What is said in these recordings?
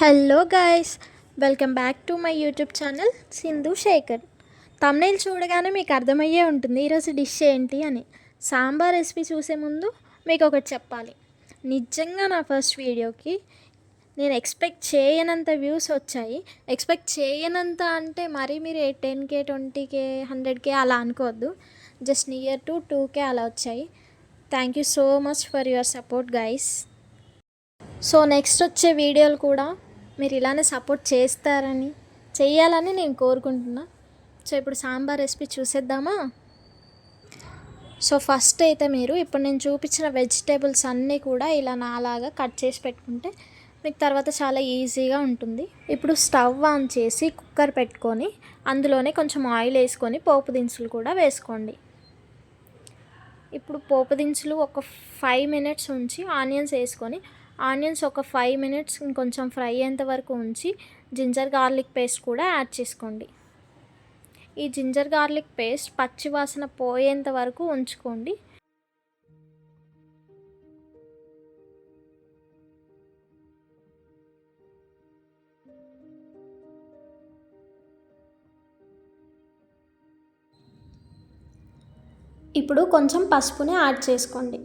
Hello guys welcome back to my YouTube channel Sindhu Shekar. Thumbnail చూడగానే మీకు అర్థమయ్యే ఉంటుంది ఈరోజు డిష్ ఏంటి అని. సాంబార్ రెసిపీ చూసే ముందు మీకు ఒకటి చెప్పాలి. నిజంగా నా ఫస్ట్ వీడియోకి నేను ఎక్స్పెక్ట్ చేయనంత వ్యూస్ వచ్చాయి. ఎక్స్పెక్ట్ చేయనంత అంటే మరీ మీరు ten K twenty K hundred K అలా అనుకోవద్దు. Just near to two K అలా వచ్చాయి. Thank you so much for your support guys so next వచ్చే వీడియోలు కూడా మీరు ఇలానే సపోర్ట్ చేస్తారని చెయ్యాలని నేను కోరుకుంటున్నా. సో ఇప్పుడు సాంబార్ రెసిపీ చూసేద్దామా? సో ఫస్ట్ అయితే మీరు ఇప్పుడు నేను చూపించిన వెజిటేబుల్స్ అన్నీ కూడా ఇలా నాలాగా కట్ చేసి పెట్టుకుంటే మీకు తర్వాత చాలా ఈజీగా ఉంటుంది. ఇప్పుడు స్టవ్ ఆన్ చేసి కుక్కర్ పెట్టుకొని అందులోనే కొంచెం ఆయిల్ వేసుకొని పోపు దినుసులు కూడా వేసుకోండి. ఇప్పుడు పోపు దినుసులు ఒక ఫైవ్ మినిట్స్ ఉంచి ఆనియన్స్ వేసుకొని ఆనియన్స్ ఒక ఫైవ్ మినిట్స్ ఇంకొంచెం ఫ్రై అయ్యేంత వరకు ఉంచి జింజర్ గార్లిక్ పేస్ట్ కూడా యాడ్ చేసుకోండి. ఈ జింజర్ గార్లిక్ పేస్ట్ పచ్చి వాసన పోయేంత వరకు ఉంచుకోండి. ఇప్పుడు కొంచెం పసుపుని యాడ్ చేసుకోండి.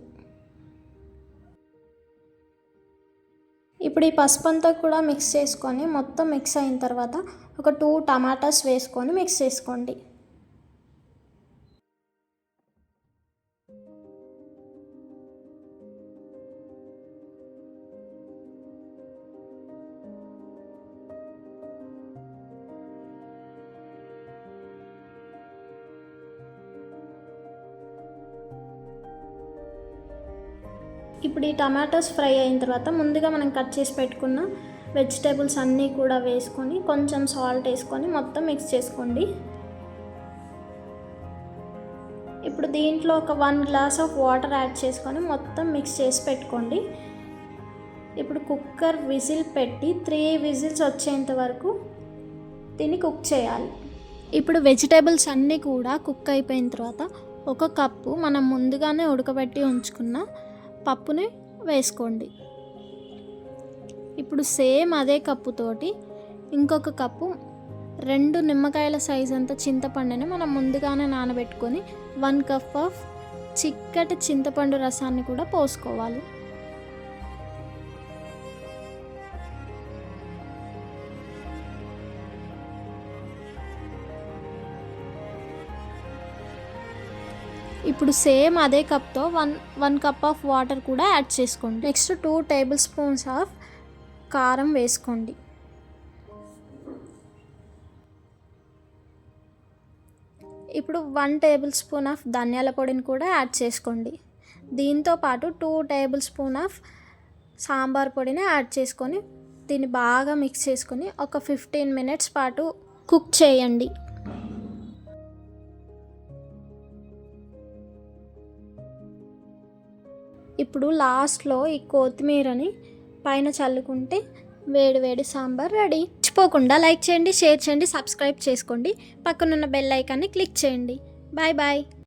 ఇప్పుడు ఈ పసుపు అంతా కూడా మిక్స్ చేసుకొని మొత్తం మిక్స్ అయిన తర్వాత ఒక టూ టమాటాస్ వేసుకొని మిక్స్ చేసుకోండి. ఇప్పుడు ఈ టమాటోస్ ఫ్రై అయిన తర్వాత ముందుగా మనం కట్ చేసి పెట్టుకున్న వెజిటేబుల్స్ అన్నీ కూడా వేసుకొని కొంచెం సాల్ట్ వేసుకొని మొత్తం మిక్స్ చేసుకోండి. ఇప్పుడు దీంట్లో ఒక one glass of water add చేసుకొని మొత్తం మిక్స్ చేసి పెట్టుకోండి. ఇప్పుడు కుక్కర్ విజిల్ పెట్టి త్రీ విజిల్స్ వచ్చేంత వరకు దీన్ని కుక్ చేయాలి. ఇప్పుడు వెజిటేబుల్స్ అన్నీ కూడా కుక్ అయిపోయిన తర్వాత ఒక కప్పు మనం ముందుగానే ఉడకబెట్టి ఉంచుకున్న పప్పుని వేసుకోండి. ఇప్పుడు సేమ్ అదే కప్పుతోటి ఇంకొక కప్పు రెండు నిమ్మకాయల సైజ్ అంత చింతపండుని మనం ముందుగానే నానబెట్టుకొని వన్ కప్ ఆఫ్ చిక్కటి చింతపండు రసాన్ని కూడా పోసుకోవాలి. ఇప్పుడు సేమ్ అదే కప్తో one one cup of water కూడా యాడ్ చేసుకోండి. Next two tablespoons of కారం వేసుకోండి. ఇప్పుడు వన్ టేబుల్ స్పూన్ ఆఫ్ ధనియాల పొడిని కూడా యాడ్ చేసుకోండి. దీంతో పాటు two tablespoon of sambar పొడిని యాడ్ చేసుకొని దీన్ని బాగా మిక్స్ చేసుకొని ఒక ఫిఫ్టీన్ మినిట్స్ పాటు కుక్ చేయండి. ఇప్పుడు లాస్ట్లో ఈ కొత్తిమీరని పైన చల్లుకుంటే వేడి వేడి సాంబార్ రెడీ. మర్చిపోకుండా లైక్ చేయండి షేర్ చేయండి సబ్స్క్రైబ్ చేసుకోండి. పక్కనున్న బెల్ ఐకాన్ని క్లిక్ చేయండి. Bye bye.